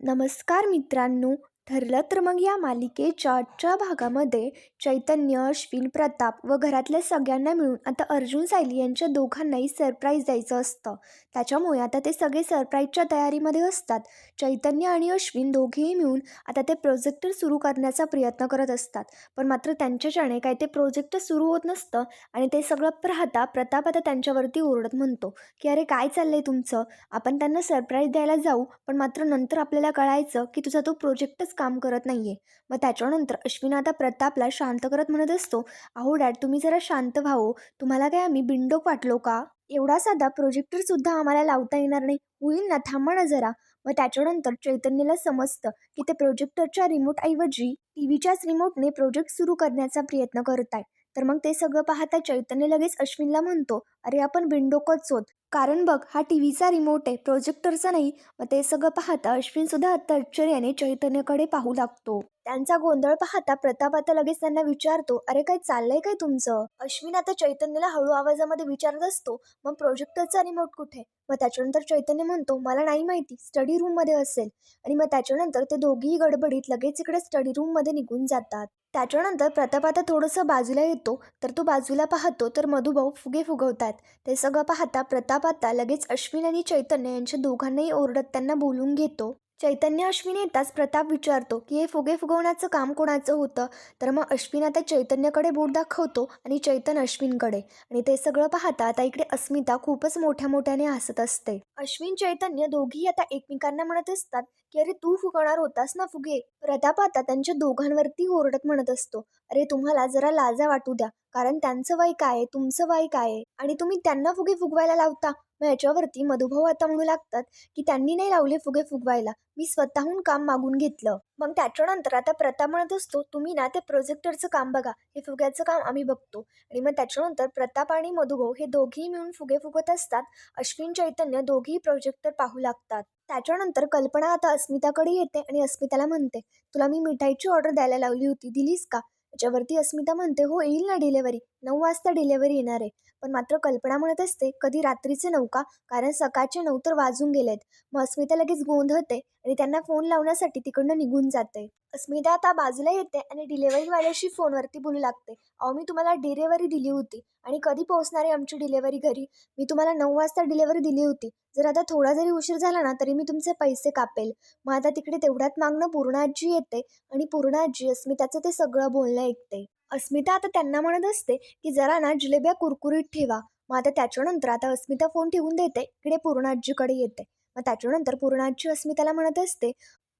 नमस्कार मित्रांनो ठरलं तर मग या मालिकेच्या आजच्या भागामध्ये चैतन्य अश्विन प्रताप व घरातल्या सगळ्यांना मिळून आता अर्जुन सायली यांच्या दोघांनाही सरप्राईज द्यायचं असतं. त्याच्यामुळे आता ते सगळे सरप्राईजच्या तयारीमध्ये असतात. चैतन्य आणि अश्विन दोघेही मिळून आता ते प्रोजेक्टर सुरू करण्याचा प्रयत्न करत असतात. पण मात्र त्यांच्याच्याने काही ते प्रोजेक्टर सुरू होत नसतं आणि ते सगळं पाहता प्रताप आता त्यांच्यावरती ओरडत म्हणतो की अरे काय चाललंय तुमचं? आपण त्यांना सरप्राईज द्यायला जाऊ पण मात्र नंतर आपल्याला कळायचं की तुझा तो प्रोजेक्टच काम करत नाही आहे मग त्याच्यानंतर अश्विन आता प्रतापला शांत करत म्हणत असतो अहो डॅड तुम्ही जरा शांत व्हावो. तुम्हाला काय आम्ही बिंडोक वाटलो का? एवढा साधा प्रोजेक्टरसुद्धा आम्हाला लावता येणार नाही. होईल ना थांबा ना जरा. मग त्याच्यानंतर चैतन्यला समजतं की ते प्रोजेक्टरच्या रिमोटऐवजी टी व्हीच्याच रिमोटने प्रोजेक्ट सुरू करण्याचा प्रयत्न करत आहे तर मग ते सगळं पाहता चैतन्य लगेच अश्विनला म्हणतो अरे आपण बिंडोकच होत कारण बघ हा टी व्हीचा रिमोट आहे प्रोजेक्टरचा नाही. मग ते सगळं पाहता अश्विनसुद्धा आश्चर्याने चैतन्यकडे पाहू लागतो. त्यांचा गोंधळ पाहता प्रताप आता लगेच त्यांना विचारतो अरे काय चाललंय काय तुमचं? अश्विन आता चैतन्यला हळू आवाजामध्ये विचारत असतो मग प्रोजेक्टरचा रिमोट कुठे? मग त्याच्यानंतर चैतन्य म्हणतो मला नाही माहिती स्टडी रूममध्ये असेल. आणि मग त्याच्यानंतर ते दोघीही गडबडीत लगेच इकडे स्टडी रूममध्ये निघून जातात. त्याच्यानंतर प्रताप आता थोडंसं बाजूला येतो तर तो बाजूला पाहतो तर मधुभाऊ फुगे फुगवतात. ते सगळं पाहता प्रताप आता लगेच अश्विन आणि चैतन्य यांच्या दोघांनाही ओरडत त्यांना बोलून घेतो. चैतन्य अश्विन येताच प्रताप विचारतो की हे फुगे फुगवण्याचं काम कोणाचं होतं? तर मग अश्विन आता चैतन्यकडे बोट दाखवतो आणि चैतन अश्विनकडे. आणि ते सगळं पाहता आता इकडे अस्मिता खूपच मोठ्या मोठ्याने हसत असते. अश्विन चैतन्य दोघी आता एकमेकांना म्हणत असतात की अरे तू फुगवणार होतास ना फुगे? प्रताप आता त्यांच्या दोघांवरती ओरडत म्हणत असतो. अरे तुम्हाला जरा लाजा वाटू द्या. कारण त्यांचं वय काय आहे? तुमचं वय काय आहे? आणि तुम्ही त्यांना फुगे फुगवायला लावता. मग याच्यावरती मधुभाऊ आता म्हणू लागतात की त्यांनी नाही लावले फुगे फुगवायला. मी स्वतःहून काम मागून घेतलं. मग त्याच्यानंतर आता प्रताप म्हणत असतो तुम्ही ना ते प्रोजेक्टरचं काम बघा. हे फुग्याचं काम आम्ही बघतो. आणि मग त्याच्यानंतर प्रताप आणि मधुभाऊ हे दोघेही मिळून फुगे फुगत असतात. अश्विन चैतन्य दोघेही प्रोजेक्टर पाहू लागतात. त्याच्यानंतर कल्पना आता अस्मिताकडे येते आणि अस्मिताला म्हणते तुला मी मिठाईची ऑर्डर द्यायला लावली होती. दिलीस का? त्याच्यावरती अस्मिता म्हणते हो येईल ना डिलेवरी नऊ वाजता डिलेवरी येणार आहे. पण मात्र कल्पना म्हणत असते कधी रात्रीचे नऊ का? कारण सकाळचे नऊ तर वाजून गेलेत. मग अस्मिता लगेच गोंधळते आणि त्यांना फोन लावण्यासाठी तिकडनं निघून जाते. अस्मिता आता बाजूला येते आणि डिलेवरीवाल्याशी फोनवरती बोलू लागते. अहो मी तुम्हाला डिलेवरी दिली होती आणि कधी पोहोचणार आहे आमची डिलेवरी घरी? मी तुम्हाला नऊ वाजता डिलेवरी दिली होती. जर आता थोडा जरी उशीर झाला ना तरी मी तुमचे पैसे कापेल. मग आता तिकडे तेवढ्यात मागणं पूर्णाजी येते आणि पूर्णाजी अस्मिताचं ते सगळं बोलणं ऐकते. अस्मिता आता त्यांना म्हणत असते की जरा ना जिलेब्या कुरकुरीत ठेवा. मग आता त्याच्यानंतर आता अस्मिता फोन ठेवून देते. इकडे पूर्णाजीकडे येते. मग त्याच्यानंतर पूर्णाजी अस्मिताला म्हणत असते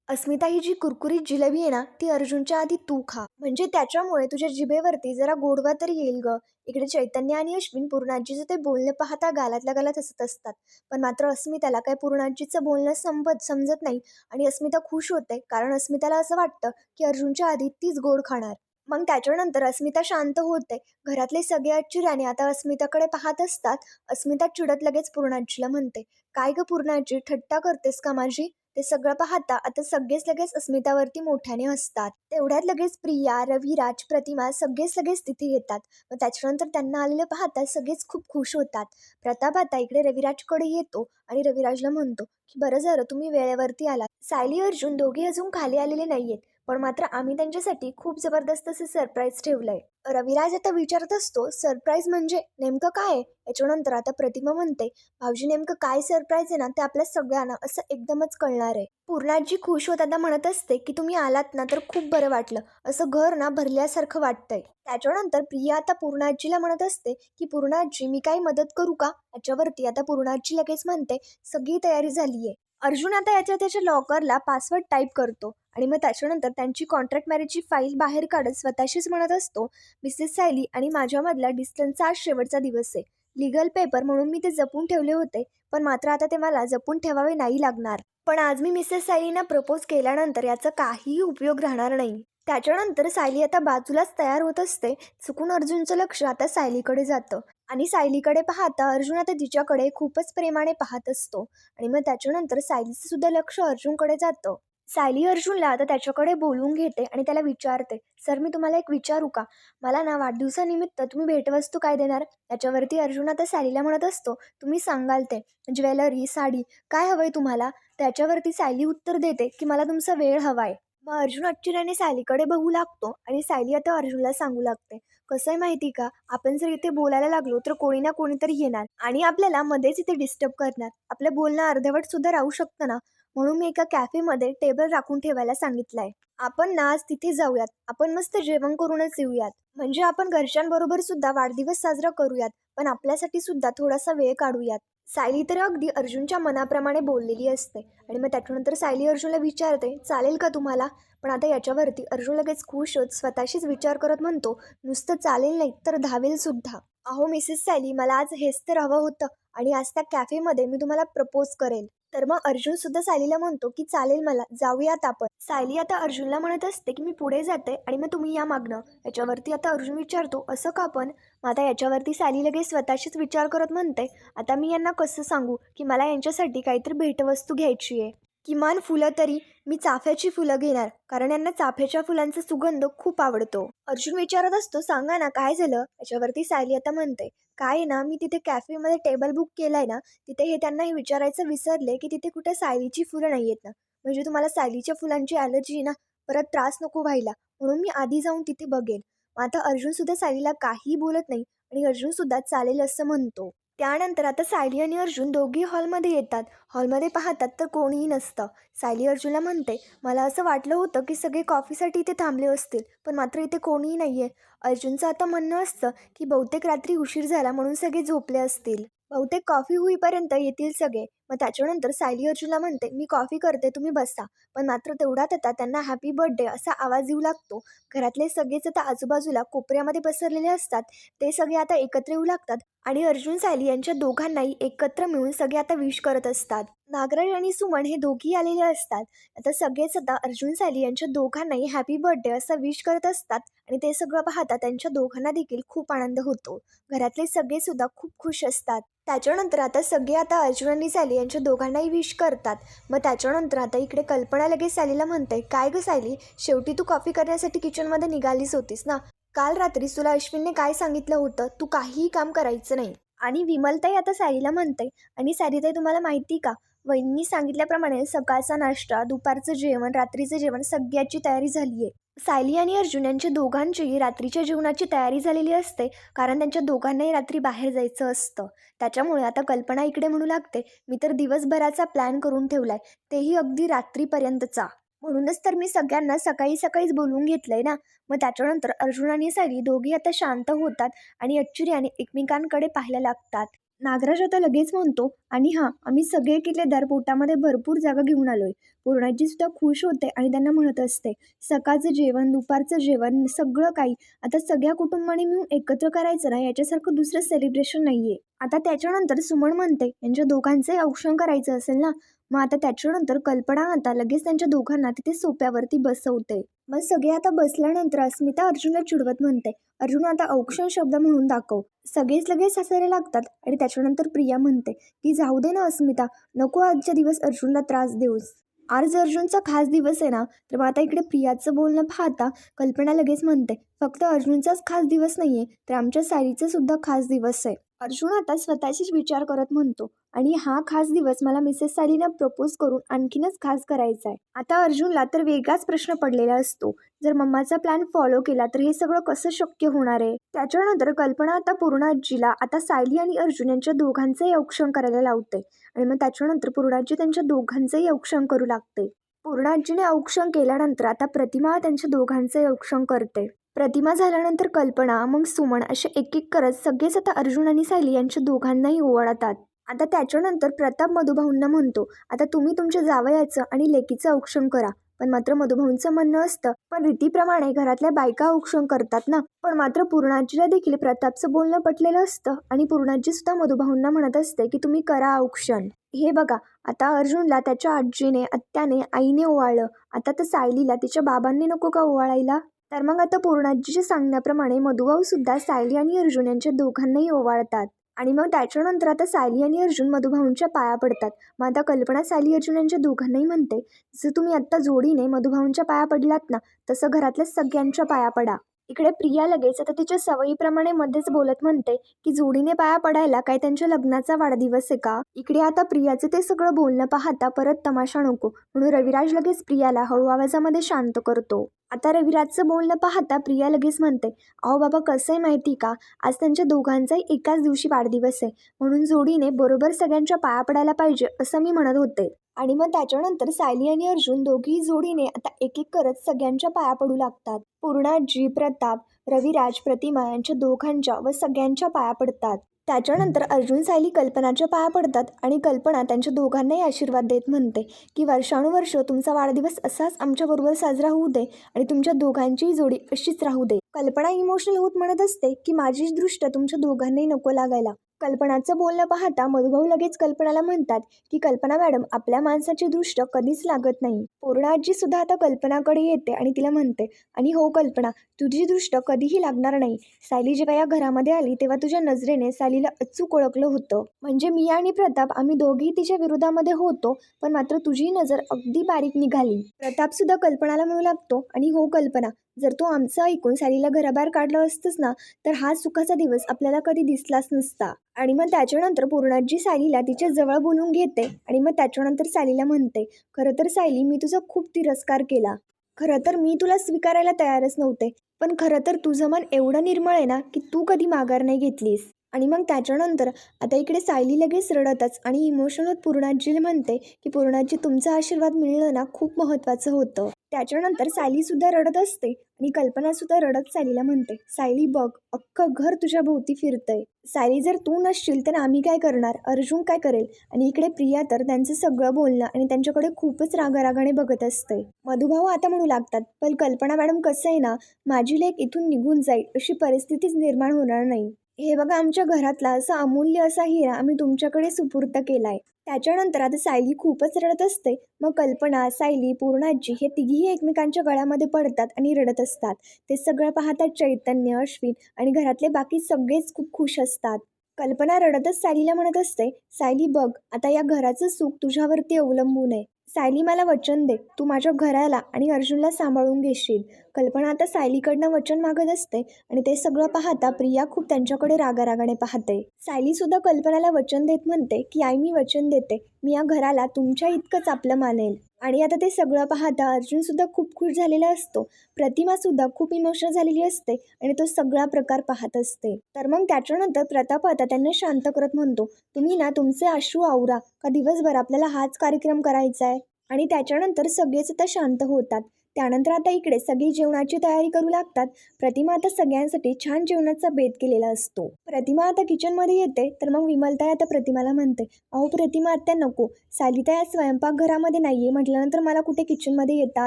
अस्मिता ही जी कुरकुरीत जिलेबी आहे ना ती अर्जुनच्या आधी तू खा. म्हणजे त्याच्यामुळे तुझ्या जिभेवरती जरा गोडवा तरी येईल ग. इकडे चैतन्य आणि अश्विन पूर्णाजीचं ते बोलणं पाहता गालातल्या गालात हसत असतात. पण मात्र अस्मिताला काय पूर्णाजीचं बोलणं संपत समजत नाही आणि अस्मिता खुश होते. कारण अस्मिताला असं वाटतं की अर्जुनच्या आधी तीच गोड खाणार. मग त्याच्यानंतर अस्मिता शांत होते. घरातले सगळे आश्चर्याने आता अस्मिताकडे पाहत असतात. अस्मिता चिडत लगेच पूर्णाजीला म्हणते काय ग पूर्णाजी थट्टा करतेस का माझी? ते सगळं पाहता आता सगळेच लगेच अस्मितावरती मोठ्याने असतात तेवढ्यात लगेच प्रिया रविराज प्रतिमा सगळेच लगेच तिथे येतात. मग त्याच्यानंतर त्यांना आलेलं पाहता सगळेच खूप खुश होतात. प्रताप आता इकडे रविराजकडे येतो आणि रविराजला म्हणतो की बरं झालं तुम्ही वेळेवरती आलात. सायली अर्जुन दोघे अजून खाली आलेले नाहीयेत. पण मात्र आम्ही त्यांच्यासाठी खूप जबरदस्त असं सरप्राईज ठेवलंय. रविराज आता विचारत असतो सरप्राईज म्हणजे नेमकं काय आहे? याच्यानंतर आता प्रतिमा म्हणते भाऊजी नेमकं काय सरप्राईज आहे ना ते आपल्या सगळ्यांना असं एकदमच कळणार आहे. पूर्णाजी खुश होत आता म्हणत असते की तुम्ही आलात ना तर खूप बरं वाटलं. असं घर ना भरल्यासारखं वाटतंय. त्याच्यानंतर प्रिया आता पूर्णाजीला म्हणत असते की पूर्णाजी मी काही मदत करू का? याच्यावरती आता पूर्णाजी लगेच म्हणते सगळी तयारी झाली आहे अर्जुन आता याच्या त्याच्या लॉकरला पासवर्ड टाईप करतो. आणि मग त्याच्यानंतर त्यांची कॉन्ट्रॅक्ट मॅरेजची फाईल बाहेर काढत स्वतःशीच म्हणत असतो मिसेस सायली आणि माझ्यामधला डिस्टन्सचा आज शेवटचा दिवस आहे. लिगल पेपर म्हणून मी ते जपून ठेवले होते पण मात्र आता ते मला जपून ठेवावे नाही लागणार. पण आज मी मिसेस सायलीना प्रपोज केल्यानंतर याचा काहीही उपयोग राहणार नाही. त्याच्यानंतर सायली आता बाजूलाच तयार होत असते. चुकून अर्जुनचं लक्ष आता सायलीकडे जातं. आणि सायलीकडे पाहता अर्जुन आता तिच्याकडे खूपच प्रेमाने पाहत असतो. आणि मग त्याच्यानंतर सायलीचं सुद्धा लक्ष अर्जुनकडे जातं. सायली अर्जुनला आता त्याच्याकडे बोलवून घेते आणि त्याला विचारते सर मी तुम्हाला एक विचारू का? मला ना वाढदिवसानिमित्त तुम्ही भेटवस्तू काय देणार? त्याच्यावरती अर्जुन आता सायलीला म्हणत असतो तुम्ही सांगाल ते ज्वेलरी साडी काय हवंय तुम्हाला? त्याच्यावरती सायली उत्तर देते की मला तुमचा वेळ हवाय. मग अर्जुन आश्चर्याने सायलीकडे बघू लागतो आणि सायली आता अर्जुनला सांगू लागते कसं आहे माहिती का? आपण जर इथे बोलायला लागलो तर कोणी ना कोणीतरी येणार आणि आपल्याला मध्येच इथे डिस्टर्ब करणार. आपलं बोलणं अर्धवट सुद्धा राहू शकतं ना? म्हणून मी एका कॅफेमध्ये टेबल राखून ठेवायला सांगितलंय. आपण ना आज तिथे जाऊयात. आपण मस्त जेवण करूनच येऊयात. म्हणजे आपण घरच्यांबरोबर सुद्धा वाढदिवस साजरा करूयात. पण आपल्यासाठी सुद्धा थोडासा वेळ काढूयात. सायली तर अगदी अर्जुनच्या मनाप्रमाणे बोललेली असते. आणि मग त्याच्यानंतर सायली अर्जुनला विचारते चालेल का तुम्हाला? पण आता याच्यावरती अर्जुन लगेच खुश होत स्वतःशीच विचार करत म्हणतो नुसतं चालेल नाही तर धावेल सुद्धा. अहो मिसेस सायली मला आज हेच तर हवं होतं आणि आज त्या कॅफेमध्ये मी तुम्हाला प्रपोज करेल. तर मग अर्जुन सुद्धा सायलीला म्हणतो की चालेल मला जाऊयात आपण. सायली आता अर्जुनला म्हणत असते की मी पुढे जाते आणि मग तुम्ही या मागणं याच्यावरती आता अर्जुन विचारतो असं का पण? मग आता याच्यावरती सायली लगेच स्वतःशीच विचार करत म्हणते आता मी यांना कसं सांगू की मला यांच्यासाठी काहीतरी भेटवस्तू घ्यायची आहे. किमान फुलं तरी मी चाफ्याची फुलं घेणार कारण यांना चाफ्याच्या फुलांचा सुगंध खूप आवडतो. अर्जुन विचारत असतो सांगा ना काय झालं? याच्यावरती सायली आता म्हणते काय आहे ना मी तिथे कॅफेमध्ये टेबल बुक केलाय ना तिथे हे त्यांना हे विचारायचं विसरले की तिथे कुठे सायलीची फुलं नाही आहेत ना. म्हणजे तुम्हाला सायलीच्या फुलांची ॲलर्जी ना परत त्रास नको व्हायला. म्हणून मी आधी जाऊन तिथे बघेन. मग आता अर्जुनसुद्धा सायलीला काहीही बोलत नाही आणि अर्जुनसुद्धा चालेल असं म्हणतो. त्यानंतर आता सायली आणि अर्जुन दोघी हॉलमध्ये येतात. हॉलमध्ये पाहतात तर कोणीही नसतं. सायली अर्जुनला म्हणते मला असं वाटलं होतं की सगळे कॉफीसाठी इथे थांबले असतील पण मात्र इथे कोणीही नाही आहे अर्जुनचं आता म्हणणं असतं की बहुतेक रात्री उशीर झाला म्हणून सगळे झोपले असतील. बहुतेक कॉफी होईपर्यंत येतील सगळे. मग त्याच्यानंतर सायली अर्जुनला म्हणते मी कॉफी करते तुम्ही बसा. पण मात्र तेवढ्यात आता त्यांना हॅपी बर्थडे असा आवाज येऊ लागतो. घरातले सगळेच आता आजूबाजूला कोपऱ्यामध्ये पसरलेले असतात. ते सगळे आता एकत्र येऊ लागतात. आणि अर्जुन सायली यांच्या दोघांनाही एकत्र मिळून सगळे आता विश करत असतात. नागराज आणि सुमन हे दोघी आलेले असतात. आता सगळेच आता अर्जुन सायली यांच्या दोघांनाही हॅपी बर्थडे असा विश करत असतात आणि ते सगळं पाहता त्यांच्या दोघांना देखील खूप आनंद होतो. घरातले सगळे सुद्धा खूप खुश असतात. त्याच्यानंतर आता सगळे आता अर्जुन आणि सायली यांच्या दोघांनाही विश करतात. मग त्याच्यानंतर आता इकडे कल्पना लगेच सायलीला म्हणते काय गं सायली शेवटी तू कॉफी करण्यासाठी किचनमध्ये निघालीच होतीस ना? काल रात्री तुला अश्विनने काय सांगितलं होतं? तू काहीही काम करायचं नाही. आणि विमलताई आता सॅरीला म्हणते आणि सॅरीताई तुम्हाला माहिती का? वहिनी सांगितल्याप्रमाणे सकाळचा नाश्ता दुपारचं जेवण रात्रीचं जेवण सगळ्याची तयारी झाली आहे सायली आणि अर्जुन यांच्या दोघांचीही रात्रीच्या जेवणाची तयारी झालेली असते कारण त्यांच्या दोघांनाही रात्री बाहेर जायचं असतं. त्याच्यामुळे आता कल्पना इकडे म्हणू लागते मी तर दिवसभराचा प्लॅन करून ठेवलाय. तेही अगदी रात्रीपर्यंतचा. म्हणूनच तर मी सगळ्यांना सकाळी सकाळीच बोलवून घेतलंय ना. मग त्याच्यानंतर अर्जुन आणि सायली दोघी आता शांत होतात आणि आश्चर्याने एकमेकांकडे पाहायला लागतात. नागराज आता लगेच म्हणतो आणि हां आम्ही सगळे किल्लेदार पोटामध्ये भरपूर जागा घेऊन आलोय. पूर्णाजी सुद्धा खुश होते आणि त्यांना म्हणत असते सकाळचं जेवण दुपारचं जेवण सगळं काही. आता सगळ्या कुटुंबाने मिळून एकत्र करायचं ना याच्यासारखं दुसरं सेलिब्रेशन नाहीये. आता त्याच्यानंतर सुमन म्हणते यांच्या दोघांचंही औक्षण करायचं असेल ना मग आता त्याच्यानंतर कल्पना आता लगेच त्यांच्या दोघांना तिथे सोप्यावरती बसवते. मग सगळे आता बसल्यानंतर अस्मिता अर्जुनला चिडवत म्हणते अर्जुन आता औक्षण शब्द म्हणून दाखव. सगळेच लगेच हसायला लागतात आणि त्याच्यानंतर प्रिया म्हणते की जाऊ दे ना अस्मिता नको आजच्या दिवस अर्जुनला त्रास देऊस. आज अर्जुनचा खास दिवस आहे ना तर मग आता इकडे प्रियाचं बोलणं पाहता कल्पना लगेच म्हणते फक्त अर्जुनचाच खास दिवस नाहीये तर आमच्या सायलीचा सुद्धा खास दिवस आहे. अर्जुन आता स्वतःशीच विचार करत म्हणतो आणि हा खास दिवस मला मिसेस सालीना प्रपोज करून आणखीनच खास करायचा आहे. आता अर्जुनला तर वेगळाच प्रश्न पडलेला असतो. जर मम्माचा प्लॅन फॉलो केला तर हे सगळं कसं शक्य होणार आहे? त्याच्यानंतर कल्पना आता पूर्णाजीला आता सायली आणि अर्जुन यांच्या दोघांचंही औक्षण करायला लावते. आणि मग त्याच्यानंतर पूर्णाजी त्यांच्या दोघांचंही औक्षण करू लागते. पूर्णाजीने औक्षण केल्यानंतर आता प्रतिमा त्यांच्या दोघांचंही औक्षण करते. प्रतिमा झाल्यानंतर कल्पना मग सुमन असे एक एक करत सगळेच आता अर्जुन आणि सायली यांच्या दोघांनाही ओवाळतात. आता त्याच्यानंतर प्रताप मधुभाऊंना म्हणतो आता तुम्ही तुमच्या जावयाचं आणि लेकीचं औक्षण करा. पण मात्र मधुभाऊंचं म्हणणं असतं पण रीतीप्रमाणे घरातल्या बायका औक्षण करतात ना. पण मात्र पूर्णाजीला देखील प्रतापचं बोलणं पटलेलं असतं आणि पूर्णाजी सुद्धा मधुभाऊंना म्हणत असते की तुम्ही करा औक्षण. हे बघा आता अर्जुनला त्याच्या आजीने आत्याने आईने ओवाळलं. आता तर सायलीला तिच्या बाबांनी नको का ओवाळायला? तर मग आता पूर्णाजीच्या सांगण्याप्रमाणे मधुभाऊ सुद्धा सायली आणि अर्जुन यांच्या दोघांनाही ओवाळतात. आणि मग त्याच्यानंतर आता सायली आणि अर्जुन मधुभाऊंच्या पाया पडतात. मग आता कल्पना सायली अर्जुन यांच्या दोघांनाही म्हणते जसं तुम्ही आत्ता जोडीने मधुभाऊंच्या पाया पडलात ना तसं घरातल्या सगळ्यांच्या पाया पडा. इकडे प्रिया लगेच आता तिच्या सवयीप्रमाणे मध्येच बोलत म्हणते की जोडीने पाया पडायला काय त्यांच्या लग्नाचा वाढदिवस आहे का? इकडे आता प्रियाचं ते सगळं बोलणं पाहता परत तमाशा नको. म्हणून रविराज लगेच प्रियाला हळू आवाजामध्ये शांत करतो. आता रविराजचं बोलणं पाहता प्रिया लगेच म्हणते अहो बाबा कसं आहे माहिती का? आज त्यांच्या दोघांचाही एकाच दिवशी वाढदिवस आहे. म्हणून जोडीने बरोबर सगळ्यांच्या पाया पडायला पाहिजे असं मी म्हणत होते. आणि मग त्याच्यानंतर सायली आणि अर्जुन दोघीही जोडीने आता एक एक करत सगळ्यांच्या पाया पडू लागतात. पूर्णाजी प्रताप रविराज प्रतिमा यांच्या दोघांच्या व सगळ्यांच्या पाया पडतात. त्याच्यानंतर अर्जुन सायली कल्पनाच्या पाया पडतात आणि कल्पना त्यांच्या दोघांनाही आशीर्वाद देत म्हणते की वर्षानुवर्ष तुमचा वाढदिवस असाच आमच्याबरोबर साजरा होऊ दे आणि तुमच्या दोघांचीही जोडी अशीच राहू दे. कल्पना इमोशनल होत म्हणत असते की माझीच दृष्ट तुमच्या दोघांनाही नको लागायला. कल्पनाचं बोलणं पाहता मधुभाऊ लगेच कल्पनाला म्हणतात की कल्पना मॅडम आपल्या माणसाची दृष्ट कधीच लागत नाही. पूर्ण आजी सुद्धा आता कल्पनाकडे येते आणि तिला म्हणते आणि हो कल्पना तुझी दृष्ट कधीही लागणार नाही. सायली जेव्हा या घरामध्ये आली तेव्हा तुझ्या नजरेने सायलीला अचूक ओळखलं होतं. म्हणजे मी आणि प्रताप आम्ही दोघेही तिच्या विरोधामध्ये होतो पण मात्र तुझी नजर अगदी बारीक निघाली. प्रताप सुद्धा कल्पनाला म्हणू लागतो आणि हो कल्पना जर तू आमचं ऐकून सॅलीला घराबाहेर काढलं असतंस ना तर हा सुखाचा दिवस आपल्याला कधी दिसलाच नसता. आणि मग त्याच्यानंतर पूर्णाजी सायलीला तिच्या जवळ बोलून घेते आणि मग त्याच्यानंतर सालीला म्हणते खरं तर सायली मी तुझा खूप तिरस्कार केला. खरं तर मी तुला स्वीकारायला तयारच नव्हते पण खरं तर तुझं मन एवढं निर्मळ आहे ना की तू कधी माघार नाही घेतलीस. आणि मग त्याच्यानंतर आता इकडे सायली लगेच रडतच आणि इमोशनल पूर्णाजीला म्हणते की पूर्णाजी तुमचा आशीर्वाद मिळणं ना खूप महत्त्वाचं होतं. त्याच्यानंतर सायलीसुद्धा रडत असते आणि कल्पनासुद्धा रडत सायलीला म्हणते सायली बघ अख्खं घर तुझ्या भोवती फिरतंय. सायली जर तू नसशील तर आम्ही काय करणार? अर्जुन काय करेल? आणि इकडे प्रिया तर त्यांचं सगळं बोलणं आणि त्यांच्याकडे खूपच रागारागाने बघत असते. मधुभाऊ आता म्हणू लागतात पण कल्पना मॅडम कसं आहे ना माझी लेख इथून निघून जाईल अशी परिस्थितीच निर्माण होणार नाही. हे बघा आमच्या घरातला असा अमूल्य असा हिरा आम्ही तुमच्याकडे सुपूर्त केला आहे त्याच्यानंतर आता सायली खूपच रडत असते. मग कल्पना सायली पूर्णाजी हे तिघीही एकमेकांच्या गळ्यामध्ये पडतात आणि रडत असतात. ते सगळं पाहतात चैतन्य अश्विन आणि घरातले बाकी सगळेच खूप खुश असतात. कल्पना रडतच सायलीला म्हणत असते सायली बघ आता या घराचं सुख तुझ्यावरती अवलंबून आहे. सायली मला वचन दे. तू माझ्या घराला आणि अर्जुनला सांभाळून घेशील. कल्पना आता सायलीकडनं वचन मागत असते आणि ते सगळं पाहता प्रिया खूप त्यांच्याकडे रागारागाने पाहते. सायलीसुद्धा कल्पनाला वचन देत म्हणते की आई मी वचन देते. मी या घराला तुमच्या इतकंच आपलं मानेल. आणि आता ते सगळं पाहता अर्जुनसुद्धा खूप खुश झालेला असतो. प्रतिमासुद्धा खूप इमोशनल झालेली असते आणि तो सगळा प्रकार पाहत असते. तर मग त्याच्यानंतर प्रताप आता त्यांना शांत करत म्हणतो तुम्ही ना तुमचे अश्रू आवरा. का दिवसभर आपल्याला हाच कार्यक्रम करायचा आहे आणि त्याच्यानंतर सगळेच आता शांत होतात. त्यानंतर आता इकडे सगळी जेवणाची तयारी करू लागतात. प्रतिमा आता सगळ्यांसाठी छान जेवणाचा बेत केलेला असतो. प्रतिमा आता किचनमध्ये येते तर मग विमलताई आता प्रतिमाला म्हणते अहो प्रतिमा आत्या नको. सालिताई स्वयंपाकघरामध्ये नाही आहे म्हटल्यानंतर मला कुठे किचनमध्ये येता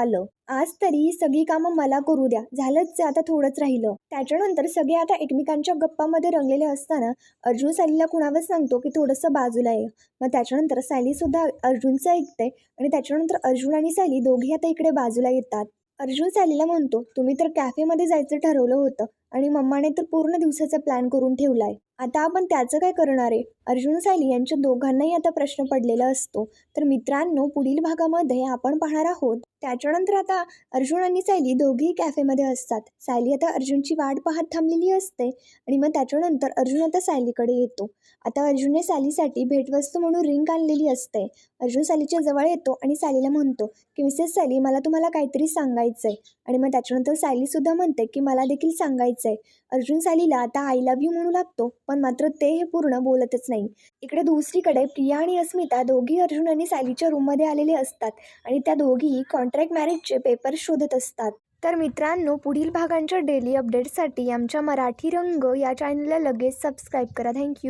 आलं? आज तरी सगळी कामं मला करू द्या. झालंच आता थोडंच राहिलं. त्याच्यानंतर सगळे आता एकमेकांच्या गप्पामध्ये रंगलेले असताना अर्जुन सॅलीला कुणावर सांगतो की थोडंसं बाजूला ये. मग त्याच्यानंतर सॅलीसुद्धा अर्जुनचं ऐकते आणि त्याच्यानंतर अर्जुन आणि सॅली दोघे आता इकडे बाजूला येतात. अर्जुन सॅलीला म्हणतो तुम्ही तर कॅफेमध्ये जायचं ठरवलं होतं. आणि मम्माने तर पूर्ण दिवसाचा प्लॅन करून ठेवलाय. आता आपण त्याचं काय करणार आहे? अर्जुन सायली यांच्या दोघांनाही आता प्रश्न पडलेला असतो. तर मित्रांनो पुढील भागामध्ये आपण पाहणार आहोत. त्याच्यानंतर आता अर्जुन आणि सायली दोघेही कॅफेमध्ये असतात. सायली आता अर्जुनची वाट पाहत थांबलेली असते आणि मग त्याच्यानंतर अर्जुन आता सायलीकडे येतो. आता अर्जुनने सायलीसाठी भेटवस्तू म्हणून रिंग आणलेली असते. अर्जुन सायलीच्या जवळ येतो आणि सायलीला म्हणतो की मिसेस सायली मला तुम्हाला काहीतरी सांगायचं आहे आणि मग त्याच्यानंतर सायलीसुद्धा म्हणते की मला देखील सांगायचं आहे. अर्जुन सालीला आता आय लव्ह यू म्हणू लागतो पण मात्र ते हे पूर्ण बोलतच नाही. इकडे दुसरीकडे प्रिया आणि अस्मिता दोघी अर्जुन आणि सॅलीच्या रूममध्ये आलेले असतात आणि त्या दोघी कॉन्ट्रॅक्ट मॅरेजचे पेपर शोधत असतात. तर मित्रांनो पुढील भागांच्या डेली अपडेट्ससाठी आमच्या मराठी रंग या चॅनलला लगेच सबस्क्राईब करा. थँक्यू